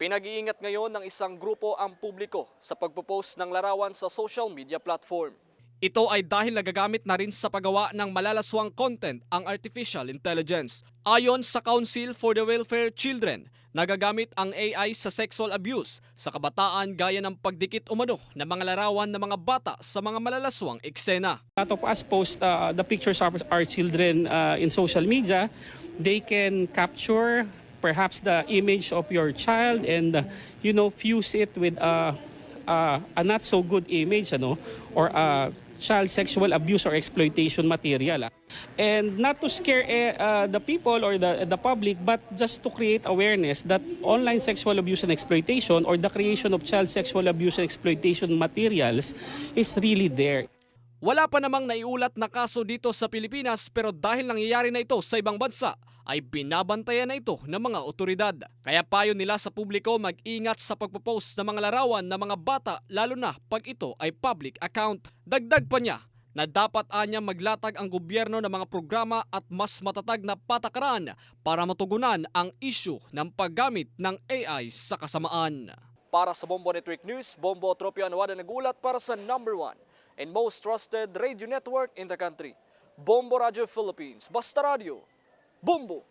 Pinag-iingat ngayon ng isang grupo ang publiko sa pagpo-post ng larawan sa social media platform. Ito ay dahil nagagamit na rin sa paggawa ng malalaswang content ang artificial intelligence. Ayon sa Council for the Welfare Children, nagagamit ang AI sa sexual abuse sa kabataan gaya ng pagdikit umano ng mga larawan ng mga bata sa mga malalaswang eksena. A lot of us post uh, the pictures of our children uh, in social media. They can capture perhaps the image of your child and uh, you know fuse it with a, a, a not so good image ano or a child sexual abuse or exploitation material. ah. And not to scare eh, uh, the people or the, the public, but just to create awareness that online sexual abuse and exploitation or the creation of child sexual abuse and exploitation materials is really there. Wala pa namang naiulat na kaso dito sa Pilipinas pero dahil nangyayari na ito sa ibang bansa ay binabantayan na ito ng mga otoridad. Kaya payo nila sa publiko mag-ingat sa pagpo-post ng mga larawan ng mga bata lalo na pag ito ay public account. Dagdag pa niya na dapat anya maglatag ang gobyerno ng mga programa at mas matatag na patakaran para matugunan ang issue ng paggamit ng AI sa kasamaan. Para sa Bombo Network News, Bombo Tropio Anwada nagulat para sa number one and most trusted radio network in the country. Bombo Radio Philippines. Basta Radio. Bombo!